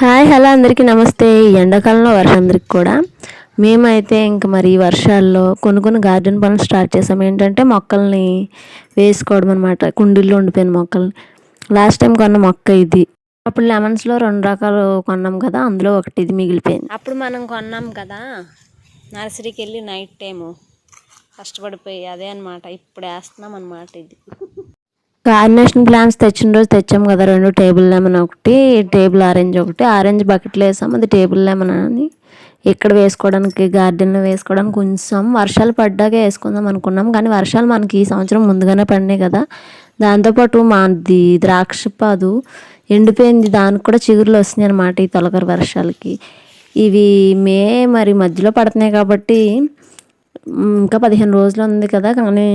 Hi hello అందరికీ నమస్తే. ఈ ఎండాకాలంలో వర్షందరికి కూడా. మేమైతే ఇంక మరి వర్షాల్లో కొన్ని కొన్ని గార్డెన్ పనులు స్టార్ట్ చేసాం. ఏంటంటే మొక్కల్ని వేసుకోవడం అనమాట కుండీల్లో ఉండిపోయిన మొక్కల్ని. లాస్ట్ టైం కొన్న మొక్క ఇది. అప్పుడు లెమన్స్లో రెండు రకాలు కొన్నాం కదా అందులో ఒకటి ఇది మిగిలిపోయింది. అప్పుడు మనం కొన్నాం కదా నర్సరీకి వెళ్ళి నైట్ టైము కష్టపడిపోయి అదే అనమాట ఇప్పుడు వేస్తున్నాం అనమాట ఇది. కార్నేషన్ ప్లాంట్స్ తెచ్చిన రోజు తెచ్చాం కదా రెండు టేబుల్ లెమన్ ఒకటి టేబుల్ ఆరెంజ్ ఒకటి. ఆరెంజ్ బకెట్లో వేసాం అది టేబుల్ లెమన్ అని. ఇక్కడ వేసుకోవడానికి గార్డెన్లో వేసుకోవడానికి ఉంచాం. వర్షాలు పడ్డాకే వేసుకుందాం అనుకున్నాం కానీ వర్షాలు మనకి ఈ సంవత్సరం ముందుగానే పడినాయి కదా. దాంతోపాటు మాది ద్రాక్ష పాదు ఎండిపోయింది. దానికి కూడా చిగురులు వస్తున్నాయి అనమాట ఈ తొలకర వర్షాలకి. ఇవి మే మరి మధ్యలో పడుతున్నాయి కాబట్టి ఇంకా పదిహేను రోజులు ఉంది కదా కానీ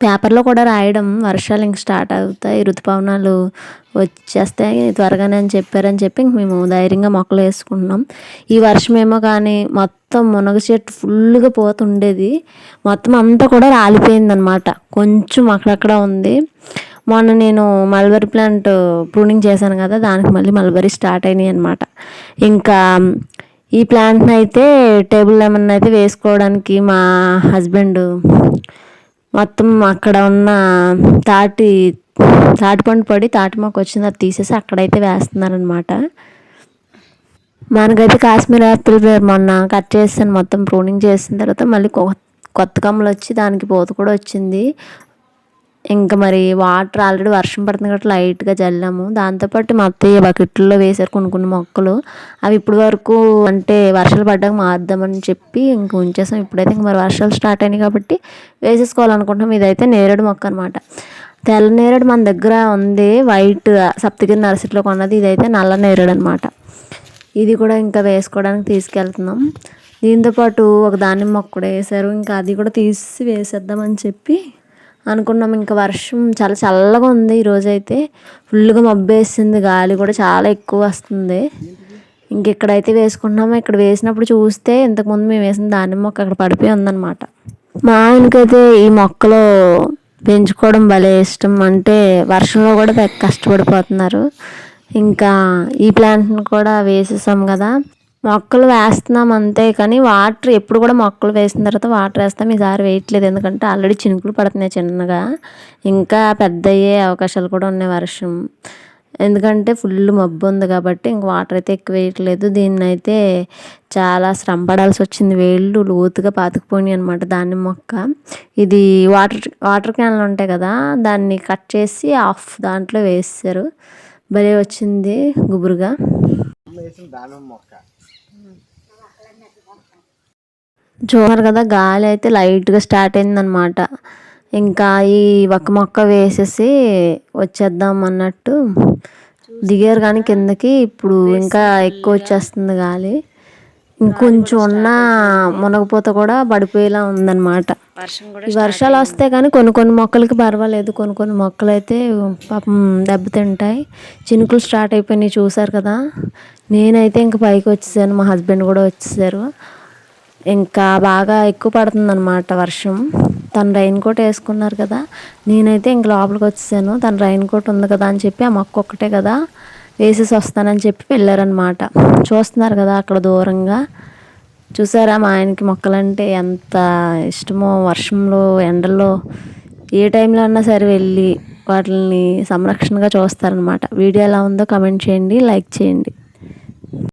పేపర్లో కూడా రాయడం వర్షాలు ఇంక స్టార్ట్ అవుతాయి ఋతుపవనాలు వచ్చేస్తాయి త్వరగానే అని చెప్పారని చెప్పి ఇంక మేము ధైర్యంగా మొక్కలు వేసుకుంటున్నాం. ఈ వర్షం ఏమో కానీ మొత్తం మునగ చెట్టు ఫుల్గా పోతుండేది. మొత్తం అంతా కూడా రాలిపోయిందనమాట కొంచెం అక్కడక్కడ ఉంది. మొన్న నేను మల్బరీ ప్లాంట్ ప్రూనింగ్ చేశాను కదా దానికి మళ్ళీ మల్బరీ స్టార్ట్ అయినాయి అనమాట ఇంకా ఈ ప్లాంట్ని అయితే టేబుల్ లెమన్ అయితే వేసుకోవడానికి మా హస్బెండ్ మొత్తం అక్కడ ఉన్న తాటి తాటిపండు పడి తాటి మాకు వచ్చింది అది తీసేసి అక్కడైతే వేస్తున్నారనమాట మనకైతే కాశ్మీర్ యాపిల్ మొన్న కట్ చేసాను మొత్తం ప్రూనింగ్ చేసిన తర్వాత మళ్ళీ కొత్త కమ్మలు వచ్చి దానికి పోత కూడా వచ్చింది. ఇంకా మరి వాటర్ ఆల్రెడీ వర్షం పడుతుంది కాబట్టి లైట్గా చల్లాము దాంతోపాటు మా అత్తయ్య బకెట్లో వేశారు కొన్ని కొన్ని మొక్కలు. అవి ఇప్పటి వరకు అంటే వర్షాలు పడ్డాక మారుద్దామని చెప్పి ఇంక ఉంచేసాం. ఇప్పుడైతే ఇంక మరి వర్షాలు స్టార్ట్ అయినాయి కాబట్టి వేసేసుకోవాలనుకుంటున్నాం. ఇదైతే నేరేడు మొక్క అనమాట తెల్ల నేరేడు మన దగ్గర ఉంది. వైట్ సప్తగిరి నర్సరీలో కొన్నది. ఇదైతే నల్ల నేరేడు అనమాట ఇది కూడా ఇంకా వేసుకోవడానికి తీసుకెళ్తున్నాం. దీంతోపాటు ఒక దానిమ్మ మొక్క కూడా వేసారు ఇంకా అది కూడా తీసి వేసేద్దామని చెప్పి అనుకున్నాం. ఇంకా వర్షం చాలా చల్లగా ఉంది ఈరోజైతే. ఫుల్గా మబ్బేసింది. గాలి కూడా చాలా ఎక్కువ వస్తుంది. ఇంక ఇక్కడైతే వేసుకుంటున్నాము? ఇక్కడ వేసినప్పుడు చూస్తే ఇంతకుముందు మేము వేసిన దానిమ్మ మొక్క అక్కడ పడిపోయి ఉందన్నమాట. మా ఆయనకైతే ఈ మొక్కలు పెంచుకోవడం భలే ఇష్టం. అంటే వర్షంలో కూడా కష్టపడిపోతున్నారు. ఇంకా ఈ ప్లాంట్ని కూడా వేసేసాం కదా. మొక్కలు వేస్తున్నాం అంతే కానీ వాటర్ ఎప్పుడు కూడా మొక్కలు వేసిన తర్వాత వాటర్ వేస్తాం. ఈసారి వేయట్లేదు. ఎందుకంటే ఆల్రెడీ చినుకులు పడుతున్నాయి చిన్నగా. ఇంకా పెద్ద అయ్యే అవకాశాలు కూడా ఉన్నాయి వర్షం. ఎందుకంటే ఫుల్ మబ్బు ఉంది కాబట్టి ఇంక వాటర్ అయితే ఎక్కువ వేయట్లేదు. దీన్ని అయితే చాలా శ్రమ పడాల్సి వచ్చింది. వేళ్ళు లోతుగా పాతుకుపోయినాయి అనమాట దాన్ని మొక్క. ఇది వాటర్ వాటర్ క్యాన్లు ఉంటాయి కదా దాన్ని కట్ చేసి ఆఫ్ దాంట్లో వేసారు భలే వచ్చింది గుబురుగా. మొక్క. చూడరు కదా గాలి అయితే లైట్గా స్టార్ట్ అయిందనమాట ఇంకా ఈ ఒక మొక్క వేసేసి వచ్చేద్దాం అన్నట్టు. దిగారు కానీ కిందకి ఇప్పుడు ఇంకా ఎక్కువ వచ్చేస్తుంది గాలి. ఇంకొంచెం ఉన్న మునగపోత కూడా పడిపోయేలా ఉందన్నమాట. వర్షాలు వస్తే కానీ కొన్ని కొన్ని మొక్కలకి పర్వాలేదు. కొన్ని కొన్ని మొక్కలు అయితే పాపం దెబ్బతింటాయి చినుకులు స్టార్ట్ అయిపోయినాయి చూసారు కదా. నేనైతే ఇంక పైకి వచ్చేసాను. మా హస్బెండ్ కూడా వచ్చేసారు. ఇంకా బాగా ఎక్కువ పడుతుంది అనమాట వర్షం. తను రైన్ కోట్ వేసుకున్నారు కదా. నేనైతే ఇంక లోపలికి వచ్చేసాను. తను రైన్ కోట్ ఉంది కదా అని చెప్పి ఆ మొక్క ఒక్కటే కదా. వేసేసి వస్తానని చెప్పి వెళ్ళారనమాట చూస్తున్నారు కదా అక్కడ దూరంగా. చూసారా మా ఆయనకి మొక్కలంటే ఎంత ఇష్టమో వర్షంలో ఎండల్లో ఏ టైంలో అన్నా సరే వెళ్ళి వాటిని సంరక్షణగా చూస్తారనమాట వీడియో ఎలా ఉందో కమెంట్ చేయండి లైక్ చేయండి.